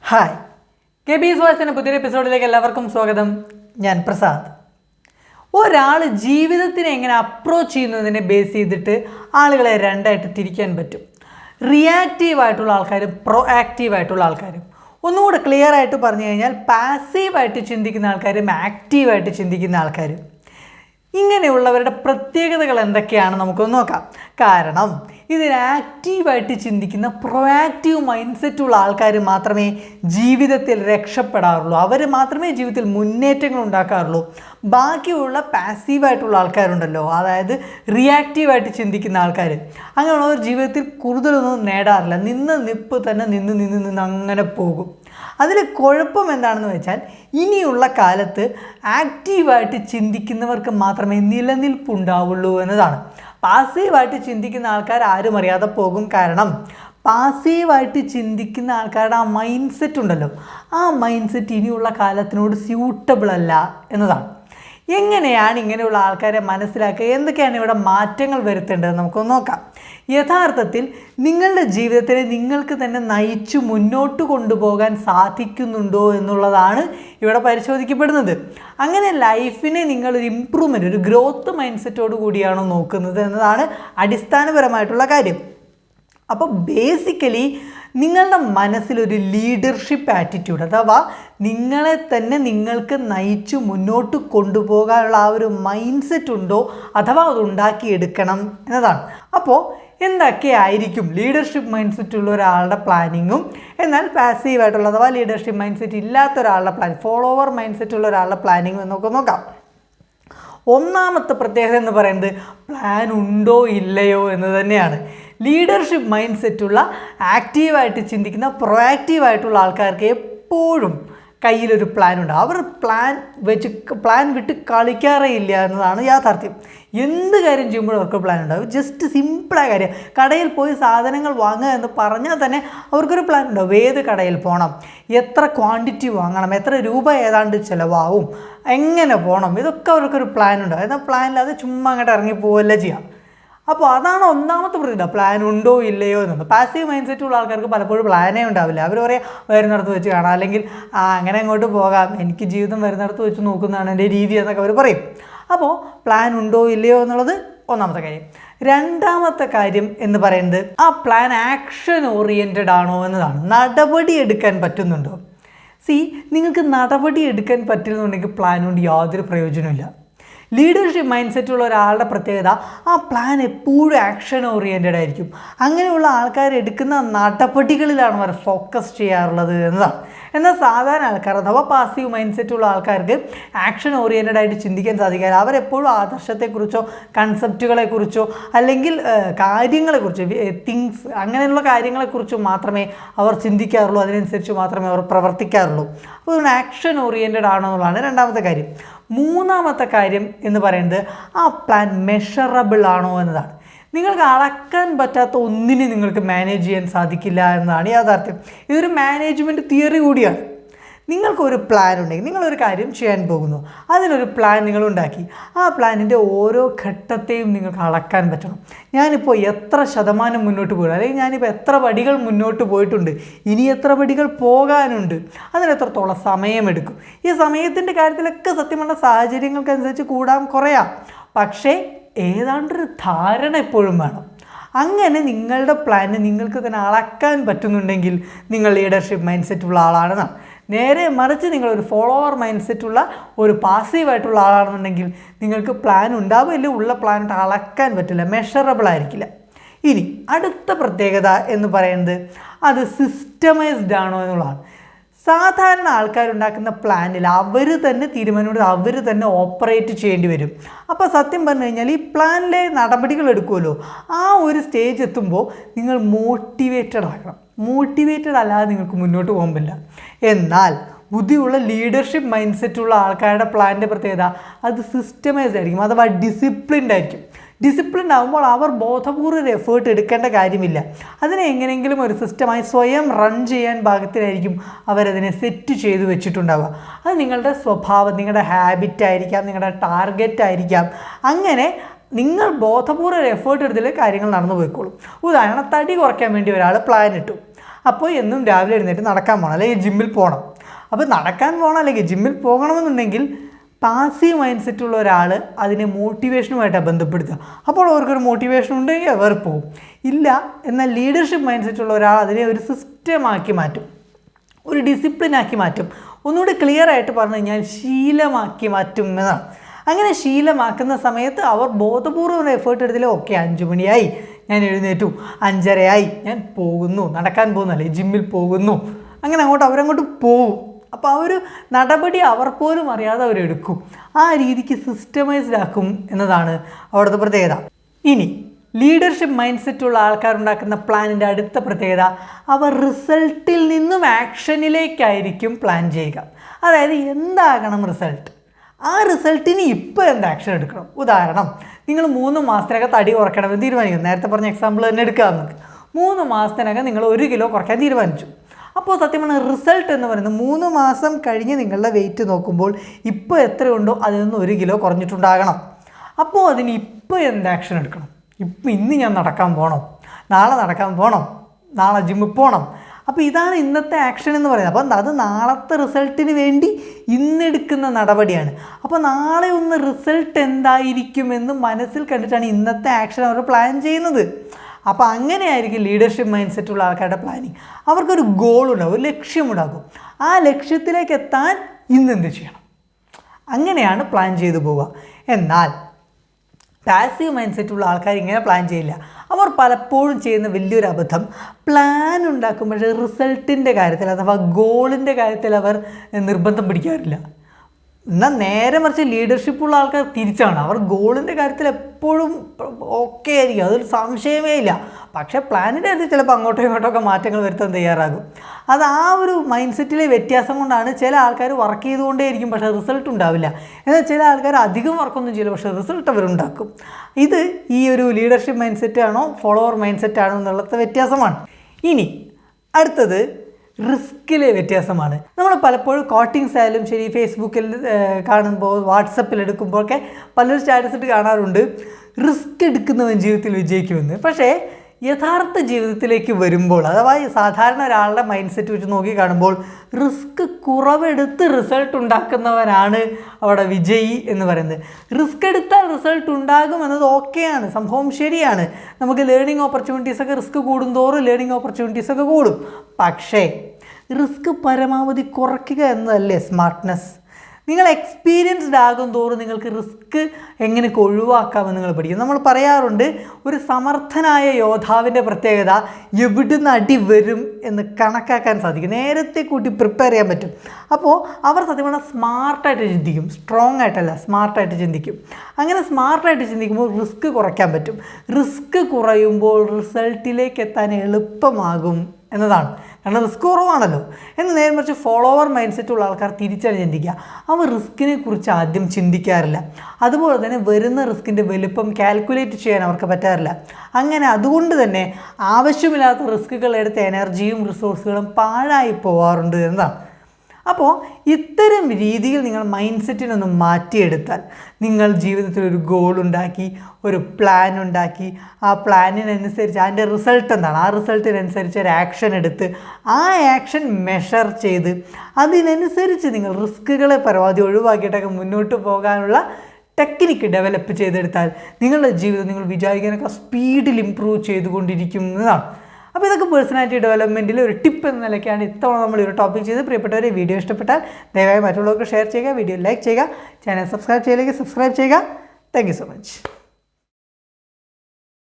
Hi. K B സുഹാസിന്റെ പുതിയൊരു എപ്പിസോഡിലേക്ക് എല്ലാവർക്കും സ്വാഗതം. ഞാൻ പ്രസാദ്. ഒരാൾ ജീവിതത്തിനെ എങ്ങനെ അപ്രോച്ച് ചെയ്യുന്നതിനെ ബേസ് ചെയ്തിട്ട് ആളുകളെ രണ്ടായിട്ട് തിരിക്കാൻ പറ്റും. റിയാക്റ്റീവ് ആയിട്ടുള്ള ആൾക്കാരും പ്രോ ആക്റ്റീവ് ആയിട്ടുള്ള ആൾക്കാരും. ഒന്നുകൂടെ ക്ലിയർ ആയിട്ട് പറഞ്ഞു കഴിഞ്ഞാൽ പാസീവായിട്ട് ചിന്തിക്കുന്ന ആൾക്കാരും ആക്റ്റീവായിട്ട് ചിന്തിക്കുന്ന ആൾക്കാരും. ഇങ്ങനെയുള്ളവരുടെ പ്രത്യേകതകൾ എന്തൊക്കെയാണ് നമുക്കൊന്ന് നോക്കാം. കാരണം ഇതിൽ ആക്റ്റീവായിട്ട് ചിന്തിക്കുന്ന പ്രൊആക്റ്റീവ് മൈൻഡ് സെറ്റുള്ള ആൾക്കാർ മാത്രമേ ജീവിതത്തിൽ രക്ഷപ്പെടാറുള്ളൂ. അവർ മാത്രമേ ജീവിതത്തിൽ മുന്നേറ്റങ്ങൾ ഉണ്ടാക്കാറുള്ളൂ. ബാക്കിയുള്ള പാസീവായിട്ടുള്ള ആൾക്കാരുണ്ടല്ലോ. അതായത് റിയാക്റ്റീവായിട്ട് ചിന്തിക്കുന്ന ആൾക്കാർ അങ്ങനെയുള്ളവർ ജീവിതത്തിൽ കൂടുതലൊന്നും നേടാറില്ല. നിന്ന് നിപ്പ് തന്നെ നിന്ന് നിന്ന് നിന്ന് അങ്ങനെ പോകും. അതിൽ കുഴപ്പം എന്താണെന്ന് വെച്ചാൽ ഇനിയുള്ള കാലത്ത് ആക്റ്റീവായിട്ട് ചിന്തിക്കുന്നവർക്ക് മാത്രമേ നിലനിൽപ്പുണ്ടാവുള്ളൂ എന്നതാണ്. പാസീവായിട്ട് ചിന്തിക്കുന്ന ആൾക്കാർ ആരും അറിയാതെ പോകും കാരണം പാസീവായിട്ട് ചിന്തിക്കുന്ന ആൾക്കാരുടെ ആ മൈൻഡ് സെറ്റ് ഉണ്ടല്ലോ. ആ മൈൻഡ് സെറ്റ് ഇനിയുള്ള കാലത്തിനോട് സ്യൂട്ടബിൾ അല്ല എന്നതാണ്. എങ്ങനെയാണ് ഇങ്ങനെയുള്ള ആൾക്കാരെ മനസ്സിലാക്കുക? എന്തൊക്കെയാണ് ഇവിടെ മാറ്റങ്ങൾ വരുത്തേണ്ടത്? നമുക്കൊന്ന് നോക്കാം. യഥാർത്ഥത്തിൽ നിങ്ങളുടെ ജീവിതത്തിനെ നിങ്ങൾക്ക് തന്നെ നയിച്ചു മുന്നോട്ട് കൊണ്ടുപോകാൻ സാധിക്കുന്നുണ്ടോ എന്നുള്ളതാണ് ഇവിടെ പരിശോധിക്കപ്പെടുന്നത്. അങ്ങനെ ലൈഫിനെ നിങ്ങളൊരു ഇമ്പ്രൂവ്മെന്റ് ഒരു ഗ്രോത്ത് മൈൻഡ് സെറ്റോട് കൂടിയാണോ നോക്കുന്നത് എന്നതാണ് അടിസ്ഥാനപരമായിട്ടുള്ള കാര്യം. അപ്പോൾ ബേസിക്കലി നിങ്ങളുടെ മനസ്സിലൊരു ലീഡർഷിപ്പ് ആറ്റിറ്റ്യൂഡ് അഥവാ നിങ്ങളെ തന്നെ നിങ്ങൾക്ക് നയിച്ചു മുന്നോട്ട് കൊണ്ടുപോകാനുള്ള ആ ഒരു മൈൻഡ് സെറ്റ് ഉണ്ടോ അഥവാ അത് ഉണ്ടാക്കിയെടുക്കണം എന്നതാണ്. അപ്പോൾ എന്തൊക്കെ ആയിരിക്കും ലീഡർഷിപ്പ് മൈൻഡ് സെറ്റ് ഉള്ള ഒരാളുടെ പ്ലാനിങ്ങും എന്നാൽ പാസീവായിട്ടുള്ള അഥവാ ലീഡർഷിപ്പ് മൈൻഡ് സെറ്റ് ഇല്ലാത്ത ഒരാളുടെ പ്ലാൻ ഫോളോവർ മൈൻഡ് സെറ്റ് ഉള്ള ഒരാളുടെ പ്ലാനിങ്ങും എന്നൊക്കെ നോക്കാം. ഒന്നാമത്തെ പ്രത്യേകത എന്ന് പറയുന്നത് പ്ലാൻ ഉണ്ടോ ഇല്ലയോ എന്ന് തന്നെയാണ്. ലീഡർഷിപ്പ് മൈൻഡ് സെറ്റുള്ള ആക്റ്റീവായിട്ട് ചിന്തിക്കുന്ന പ്രൊയാക്റ്റീവായിട്ടുള്ള ആൾക്കാർക്ക് എപ്പോഴും കയ്യിലൊരു പ്ലാൻ ഉണ്ട്. അവർ പ്ലാൻ വെച്ച് പ്ലാൻ വിട്ട് കളിക്കാറേ ഇല്ല എന്നതാണ് യാഥാർത്ഥ്യം. എന്ത് കാര്യം ചെയ്യുമ്പോഴും അവർക്ക് പ്ലാൻ ഉണ്ടാവും. ജസ്റ്റ് സിമ്പിളായ കാര്യം. കടയിൽ പോയി സാധനങ്ങൾ വാങ്ങുക എന്ന് പറഞ്ഞാൽ തന്നെ അവർക്കൊരു പ്ലാൻ ഉണ്ടാവും. ഏത് കടയിൽ പോകണം എത്ര ക്വാണ്ടിറ്റി വാങ്ങണം? എത്ര രൂപ ഏതാണ്ട് ചിലവാകും എങ്ങനെ പോകണം ഇതൊക്കെ അവർക്കൊരു പ്ലാൻ ഉണ്ടാവും എന്നാൽ പ്ലാനില്ലാതെ ചുമ്മാ അങ്ങോട്ട് ഇറങ്ങി പോവുകയല്ല ചെയ്യാം. അപ്പോൾ അതാണ് ഒന്നാമത്തെ പ്രതില്ല പ്ലാൻ ഉണ്ടോ ഇല്ലയോ എന്നുള്ളത്. പാസീവ് മൈൻഡ് സെറ്റ് ഉള്ള ആൾക്കാർക്ക് പലപ്പോഴും പ്ലാനേ ഉണ്ടാവില്ല. അവർ പറയാം വരുന്നിടത്ത് വെച്ച് കാണാം. അല്ലെങ്കിൽ അങ്ങനെ അങ്ങോട്ട് പോകാം. എനിക്ക് ജീവിതം വരുന്നിടത്ത് വെച്ച് നോക്കുന്നതാണ് എന്റെ രീതി എന്നൊക്കെ അവർ പറയും. അപ്പോൾ പ്ലാൻ ഉണ്ടോ ഇല്ലയോ എന്നുള്ളത് ഒന്നാമത്തെ കാര്യം. രണ്ടാമത്തെ കാര്യം എന്ന് പറയുന്നത് ആ പ്ലാൻ ആക്ഷൻ ഓറിയന്റഡ് ആണോ എന്നതാണ്. നടപടി എടുക്കാൻ പറ്റുന്നുണ്ടോ? സി നിങ്ങൾക്ക് നടപടി എടുക്കാൻ പറ്റുന്നുണ്ടെങ്കിൽ പ്ലാൻ കൊണ്ട് യാതൊരു പ്രയോജനമില്ല ലീഡർഷിപ്പ് മൈൻഡ് സെറ്റുള്ള ഒരാളുടെ പ്രത്യേകത ആ പ്ലാൻ എപ്പോഴും ആക്ഷൻ ഓറിയന്റഡ് ആയിരിക്കും. അങ്ങനെയുള്ള ആൾക്കാർ എടുക്കുന്ന നടപടികളിലാണ് അവർ ഫോക്കസ് ചെയ്യാറുള്ളത് എന്നതാണ്. എന്നാൽ സാധാരണ ആൾക്കാർ അഥവാ പാസീവ് മൈൻഡ് സെറ്റുള്ള ആൾക്കാർക്ക് ആക്ഷൻ ഓറിയന്റഡ് ആയിട്ട് ചിന്തിക്കാൻ സാധിക്കാറ് അവരെപ്പോഴും ആദർശത്തെക്കുറിച്ചോ കൺസെപ്റ്റുകളെക്കുറിച്ചോ അല്ലെങ്കിൽ കാര്യങ്ങളെക്കുറിച്ച് തിങ്സ് അങ്ങനെയുള്ള കാര്യങ്ങളെക്കുറിച്ച് മാത്രമേ അവർ ചിന്തിക്കാറുള്ളൂ. അതിനനുസരിച്ച് മാത്രമേ അവർ പ്രവർത്തിക്കാറുള്ളൂ. അപ്പോൾ ആക്ഷൻ ഓറിയന്റഡ് ആണോ എന്നുള്ളതാണ് രണ്ടാമത്തെ കാര്യം. മൂന്നാമത്തെ കാര്യം എന്ന് പറയുന്നത് ആ പ്ലാൻ മെഷറബിൾ ആണോ എന്നതാണ്. നിങ്ങൾക്ക് അളക്കാൻ പറ്റാത്ത ഒന്നിനെ നിങ്ങൾക്ക് മാനേജ് ചെയ്യാൻ സാധിക്കില്ല എന്നതാണ് യാഥാർത്ഥ്യം. ഇതൊരു മാനേജ്മെന്റ് തിയറി കൂടിയാണ്. നിങ്ങൾക്കൊരു പ്ലാൻ ഉണ്ടെങ്കിൽ നിങ്ങളൊരു കാര്യം ചെയ്യാൻ പോകുന്നു. അതിനൊരു പ്ലാൻ നിങ്ങൾ ഉണ്ടാക്കി ആ പ്ലാനിന്റെ ഓരോ ഘട്ടത്തെയും നിങ്ങൾക്ക് അളക്കാൻ പറ്റണം. ഞാനിപ്പോൾ എത്ര ശതമാനം മുന്നോട്ട് പോകണം അല്ലെങ്കിൽ ഞാനിപ്പോൾ എത്ര പടികൾ മുന്നോട്ട് പോയിട്ടുണ്ട്? ഇനി എത്ര പടികൾ പോകാനുണ്ട്? അതിന് എത്രത്തോളം സമയമെടുക്കും? ഈ സമയത്തിന്റെ കാര്യത്തിലൊക്കെ സത്യം പറഞ്ഞ സാഹചര്യങ്ങൾക്കനുസരിച്ച് കൂടാം കുറയാം. പക്ഷേ ഏതാണ്ടൊരു ധാരണ എപ്പോഴും വേണം. അങ്ങനെ നിങ്ങളുടെ പ്ലാന് നിങ്ങൾക്ക് തന്നെ അളക്കാൻ പറ്റുന്നുണ്ടെങ്കിൽ നിങ്ങൾ ലീഡർഷിപ്പ് മൈൻഡ് സെറ്റുള്ള ആളാണെന്നാണ്. നേരെ മറിച്ച് നിങ്ങളൊരു ഫോളോവർ മൈൻഡ് സെറ്റുള്ള ഒരു പാസീവായിട്ടുള്ള ആളാണെന്നുണ്ടെങ്കിൽ നിങ്ങൾക്ക് പ്ലാൻ ഉണ്ടാവില്ല ഉള്ള പ്ലാൻ അളക്കാൻ പറ്റില്ല. മെഷറബിൾ ആയിരിക്കില്ല. ഇനി അടുത്ത പ്രത്യേകത എന്ന് പറയുന്നത് അത് സിസ്റ്റമൈസ്ഡ് ആണോ എന്നുള്ളതാണ്. സാധാരണ ആൾക്കാരുണ്ടാക്കുന്ന പ്ലാനിൽ അവർ തന്നെ തീരുമാനമെടുത്ത് അവർ തന്നെ ഓപ്പറേറ്റ് ചെയ്യേണ്ടി വരും. അപ്പോൾ സത്യം പറഞ്ഞു കഴിഞ്ഞാൽ ഈ പ്ലാനിലെ നടപടികൾ എടുക്കുമല്ലോ. ആ ഒരു സ്റ്റേജ് എത്തുമ്പോൾ നിങ്ങൾ മോട്ടിവേറ്റഡ് ആകണം. മോട്ടിവേറ്റഡ് അല്ലാതെ നിങ്ങൾക്ക് മുന്നോട്ട് പോകാൻ പറ്റില്ല. എന്നാൽ ബുദ്ധിയുള്ള ലീഡർഷിപ്പ് മൈൻഡ് സെറ്റുള്ള ആൾക്കാരുടെ പ്ലാനിന്റെ പ്രത്യേകത അത് സിസ്റ്റമൈസ് ആയിരിക്കും. അഥവാ ഡിസിപ്ലിൻഡ് ആയിരിക്കും. ഡിസിപ്ലിൻഡ് ആകുമ്പോൾ അവർ ബോധപൂർവ ഒരു എഫേർട്ട് എടുക്കേണ്ട കാര്യമില്ല. അതിനെ എങ്ങനെയെങ്കിലും ഒരു സിസ്റ്റമായി സ്വയം റൺ ചെയ്യാൻ പാകത്തിലായിരിക്കും അവരതിനെ സെറ്റ് ചെയ്തു വെച്ചിട്ടുണ്ടാവുക. അത് നിങ്ങളുടെ സ്വഭാവം നിങ്ങളുടെ ഹാബിറ്റ് ആയിരിക്കാം നിങ്ങളുടെ ടാർഗറ്റ് ആയിരിക്കാം. അങ്ങനെ നിങ്ങൾ ബോധപൂർവ ഒരു എഫേർട്ട് എടുത്തില്ലേ കാര്യങ്ങൾ നടന്നു പോയിക്കോളും. ഉദാഹരണം തടി കുറയ്ക്കാൻ വേണ്ടി ഒരാൾ പ്ലാൻ ഇട്ടു. അപ്പോൾ എന്നും രാവിലെ എഴുന്നേറ്റ് നടക്കാൻ പോകണം അല്ലെങ്കിൽ ജിമ്മിൽ പോകണം അപ്പോൾ നടക്കാൻ പോകണം അല്ലെങ്കിൽ ജിമ്മിൽ പോകണമെന്നുണ്ടെങ്കിൽ പാസീവ് മൈൻഡ് സെറ്റ് ഉള്ള ഒരാൾ അതിനെ മോട്ടിവേഷനുമായിട്ടാണ് ബന്ധപ്പെടുത്തുക. അപ്പോൾ അവർക്കൊരു മോട്ടിവേഷൻ ഉണ്ടെങ്കിൽ അവർ പോകും ഇല്ല എന്നാൽ ലീഡർഷിപ്പ് മൈൻഡ് സെറ്റ് ഉള്ള ഒരാൾ അതിനെ ഒരു സിസ്റ്റമാക്കി മാറ്റും. ഒരു ഡിസിപ്ലിനാക്കി മാറ്റും. ഒന്നുകൂടി ക്ലിയർ ആയിട്ട് പറഞ്ഞു കഴിഞ്ഞാൽ ശീലമാക്കി മാറ്റും എന്നാണ്. അങ്ങനെ ശീലമാക്കുന്ന സമയത്ത് അവർ ബോധപൂർവം എഫേർട്ട് എടുത്തില്ല? ഓക്കെ അഞ്ചു മണിയായി. ഞാൻ എഴുന്നേറ്റു. അഞ്ചരയായി. ഞാൻ പോകുന്നു. നടക്കാൻ പോകുന്നല്ലേ ജിമ്മിൽ പോകുന്നു. അങ്ങനെ അങ്ങോട്ട് അവരങ്ങോട്ട് പോവും. അപ്പോൾ ആ ഒരു നടപടി അവർ പോലും അറിയാതെ അവരെടുക്കും. ആ രീതിക്ക് സിസ്റ്റമൈസ്ഡ് ആക്കും എന്നതാണ് അവിടുത്തെ പ്രത്യേകത. ഇനി ലീഡർഷിപ്പ് മൈൻഡ് സെറ്റുള്ള ആൾക്കാരുണ്ടാക്കുന്ന പ്ലാനിന്റെ അടുത്ത പ്രത്യേകത അവർ റിസൾട്ടിൽ നിന്നും ആക്ഷനിലേക്കായിരിക്കും പ്ലാൻ ചെയ്യുക. അതായത് എന്താകണം റിസൾട്ട് ആ റിസൾട്ടിന് ഇപ്പോൾ എന്ത് ആക്ഷൻ എടുക്കണം? ഉദാഹരണം നിങ്ങൾ മൂന്ന് മാസത്തിനകം തടി കുറയ്ക്കണമെന്ന് തീരുമാനിക്കും നേരത്തെ പറഞ്ഞ എക്സാമ്പിൾ തന്നെ എടുക്കാം നമുക്ക്. മൂന്ന് മാസത്തിനകം നിങ്ങൾ ഒരു കിലോ കുറയ്ക്കാൻ തീരുമാനിച്ചു. അപ്പോൾ സത്യം പറഞ്ഞാൽ റിസൾട്ട് എന്ന് പറയുന്നത് മൂന്ന് മാസം കഴിഞ്ഞ് നിങ്ങളുടെ വെയിറ്റ് നോക്കുമ്പോൾ ഇപ്പോൾ എത്രയുണ്ടോ അതിൽ നിന്ന് ഒരു കിലോ കുറഞ്ഞിട്ടുണ്ടാകണം. അപ്പോൾ അതിന് ഇപ്പോൾ എന്ത് ആക്ഷൻ എടുക്കണം? ഇപ്പം ഇന്ന് ഞാൻ നടക്കാൻ പോകണം നാളെ നടക്കാൻ പോകണം നാളെ ജിമ്മിൽ പോകണം അപ്പോൾ ഇതാണ് ഇന്നത്തെ ആക്ഷൻ എന്ന് പറയുന്നത്. അപ്പം അത് നാളത്തെ റിസൾട്ടിന് വേണ്ടി ഇന്നെടുക്കുന്ന നടപടിയാണ്. അപ്പോൾ നാളെ ഒന്ന് റിസൾട്ട് എന്തായിരിക്കുമെന്ന് മനസ്സിൽ കണ്ടിട്ടാണ് ഇന്നത്തെ ആക്ഷൻ അവർ പ്ലാൻ ചെയ്യുന്നത്. അപ്പോൾ അങ്ങനെയായിരിക്കും ലീഡർഷിപ്പ് മൈൻഡ് സെറ്റ് ഉള്ള ആൾക്കാരുടെ പ്ലാനിങ് അവർക്കൊരു ഗോൾ ഉണ്ടാകും ഒരു ലക്ഷ്യമുണ്ടാകും ആ ലക്ഷ്യത്തിലേക്ക് എത്താൻ ഇന്ന് എന്ത് ചെയ്യണം? അങ്ങനെയാണ് പ്ലാൻ ചെയ്തു പോവുക. എന്നാൽ പാസീവ് മൈൻഡ് സെറ്റുള്ള ആൾക്കാർ ഇങ്ങനെ പ്ലാൻ ചെയ്യില്ല. അവർ പലപ്പോഴും ചെയ്യുന്ന വലിയൊരു അബദ്ധം. പ്ലാൻ ഉണ്ടാക്കുമ്പോഴേ റിസൾട്ടിന്റെ കാര്യത്തിൽ അഥവാ ഗോളിന്റെ കാര്യത്തിൽ അവർ നിർബന്ധം പിടിക്കാറില്ല. എന്നാൽ നേരെ മറിച്ച് ലീഡർഷിപ്പുള്ള ആൾക്കാർ തിരിച്ചാണ്. അവർ ഗോളിന്റെ കാര്യത്തിൽ എപ്പോഴും ഓക്കെ ആയിരിക്കും. അതൊരു സംശയമേ ഇല്ല. പക്ഷേ പ്ലാനിന്റെ കാര്യത്തിൽ ചിലപ്പോൾ അങ്ങോട്ടോ ഇങ്ങോട്ടോ ഒക്കെ മാറ്റങ്ങൾ വരുത്താൻ തയ്യാറാകും. അത് ആ ഒരു മൈൻഡ് സെറ്റിലെ വ്യത്യാസം കൊണ്ടാണ് ചില ആൾക്കാർ വർക്ക് ചെയ്തുകൊണ്ടേയിരിക്കും പക്ഷേ റിസൾട്ട് ഉണ്ടാവില്ല. എന്നാൽ ചില ആൾക്കാർ അധികം വർക്കൊന്നും ചെയ്യില്ല പക്ഷേ റിസൾട്ട് അവരുണ്ടാക്കും ഇത് ഈ ഒരു ലീഡർഷിപ്പ് മൈൻഡ് സെറ്റാണോ ഫോളോവർ മൈൻഡ് സെറ്റാണോ എന്നുള്ളത് വ്യത്യാസമാണ്. ഇനി അടുത്തത് റിസ്കിലെ വ്യത്യാസമാണ്. നമ്മൾ പലപ്പോഴും കോട്ടിങ്സ് ആയാലും ശരി ഫേസ്ബുക്കിൽ കാണുമ്പോൾ വാട്സപ്പിൽ എടുക്കുമ്പോഴൊക്കെ പലരും സ്റ്റാറ്റസ് ഇട്ട് കാണാറുണ്ട്. റിസ്ക് എടുക്കുന്നവൻ ജീവിതത്തിൽ വിജയിക്കുമെന്ന്. പക്ഷേ യഥാർത്ഥ ജീവിതത്തിലേക്ക് വരുമ്പോൾ അഥവാ സാധാരണ ഒരാളുടെ മൈൻഡ് സെറ്റ് വെച്ച് നോക്കി കാണുമ്പോൾ റിസ്ക് കുറവെടുത്ത് റിസൾട്ട് ഉണ്ടാക്കുന്നവരാണ് അവിടെ വിജയി എന്ന് പറയുന്നത്. റിസ്ക് എടുത്താൽ റിസൾട്ട് ഉണ്ടാകും എന്നത് ഓക്കെയാണ് സംഭവം ശരിയാണ്. നമുക്ക് ലേണിംഗ് ഓപ്പർച്യൂണിറ്റീസ് ഒക്കെ റിസ്ക് കൂടുന്തോറും ലേണിംഗ് ഓപ്പർച്യൂണിറ്റീസ് ഒക്കെ കൂടും. പക്ഷേ റിസ്ക് പരമാവധി കുറയ്ക്കുക എന്നതല്ലേ സ്മാർട്ട്നെസ് നിങ്ങൾ എക്സ്പീരിയൻസ്ഡ് ആകും തോറും നിങ്ങൾക്ക് റിസ്ക് എങ്ങനെയൊക്കെ ഒഴിവാക്കാമെന്ന് നിങ്ങൾ പഠിക്കും. നമ്മൾ പറയാറുണ്ട് ഒരു സമർത്ഥനായ യോദ്ധാവിന്റെ പ്രത്യേകത എവിടുന്ന് അടി വരും എന്ന് കണക്കാക്കാൻ സാധിക്കും. നേരത്തെ കൂട്ടി പ്രിപ്പയർ ചെയ്യാൻ പറ്റും. അപ്പോൾ അവർ സത്യം പറഞ്ഞാൽ സ്മാർട്ടായിട്ട് ചിന്തിക്കും. സ്ട്രോങ് ആയിട്ടല്ല സ്മാർട്ടായിട്ട് ചിന്തിക്കും. അങ്ങനെ സ്മാർട്ടായിട്ട് ചിന്തിക്കുമ്പോൾ റിസ്ക് കുറയ്ക്കാൻ പറ്റും. റിസ്ക് കുറയുമ്പോൾ റിസൾട്ടിലേക്ക് എത്താൻ എളുപ്പമാകും എന്നതാണ്. കാരണം റിസ്ക് കുറവാണല്ലോ. എന്ന് നേരെ മറിച്ച് ഫോളോവർ മൈൻഡ് സെറ്റ് ഉള്ള ആൾക്കാർ തിരിച്ചാണ് ചിന്തിക്കുക അവർ റിസ്കിനെ കുറിച്ച് ആദ്യം ചിന്തിക്കാറില്ല. അതുപോലെ തന്നെ വരുന്ന റിസ്കിന്റെ വലുപ്പം കാൽക്കുലേറ്റ് ചെയ്യാൻ അവർക്ക് പറ്റാറില്ല. അങ്ങനെ അതുകൊണ്ട് തന്നെ ആവശ്യമില്ലാത്ത റിസ്കുകൾ എടുത്ത എനർജിയും റിസോഴ്സുകളും പാഴായി പോവാറുണ്ട് എന്നതാണ്. അപ്പോൾ ഇത്തരം രീതിയിൽ നിങ്ങൾ മൈൻഡ് സെറ്റിനൊന്ന് മാറ്റിയെടുത്താൽ നിങ്ങൾ ജീവിതത്തിൽ ഒരു ഗോൾ ഉണ്ടാക്കി ഒരു പ്ലാൻ ഉണ്ടാക്കി ആ പ്ലാനിനനുസരിച്ച് അതിന്റെ റിസൾട്ട് എന്താണ്? ആ റിസൾട്ടിനനുസരിച്ച് ഒരു ആക്ഷൻ എടുത്ത് ആ ആക്ഷൻ മെഷർ ചെയ്ത് അതിനനുസരിച്ച് നിങ്ങൾ റിസ്കുകളെ പരമാവധി ഒഴിവാക്കിയിട്ടൊക്കെ മുന്നോട്ട് പോകാനുള്ള ടെക്നിക്ക് ഡെവലപ്പ് ചെയ്തെടുത്താൽ നിങ്ങളുടെ ജീവിതം നിങ്ങൾ വിചാരിക്കാനൊക്കെ സ്പീഡിൽ ഇമ്പ്രൂവ് ചെയ്തുകൊണ്ടിരിക്കും എന്നതാണ് അപ്പോൾ ഇതൊക്കെ പേഴ്സണാലിറ്റി ഡെവലപ്മെന്റിൽ ഒരു ടിപ്പ് എന്ന നിലയ്ക്കാണ് ഇത്തവണ നമ്മൾ ഒരു ടോപ്പിക് ചെയ്ത് പ്രിയപ്പെട്ടവരെ വീഡിയോ ഇഷ്ടപ്പെട്ടാൽ ദയവായി മറ്റുള്ളവർക്ക് ഷെയർ ചെയ്യുക വീഡിയോ ലൈക്ക് ചെയ്യുക ചാനൽ സബ്സ്ക്രൈബ് ചെയ്യില്ലെങ്കിൽ സബ്സ്ക്രൈബ് ചെയ്യുക. Thank so much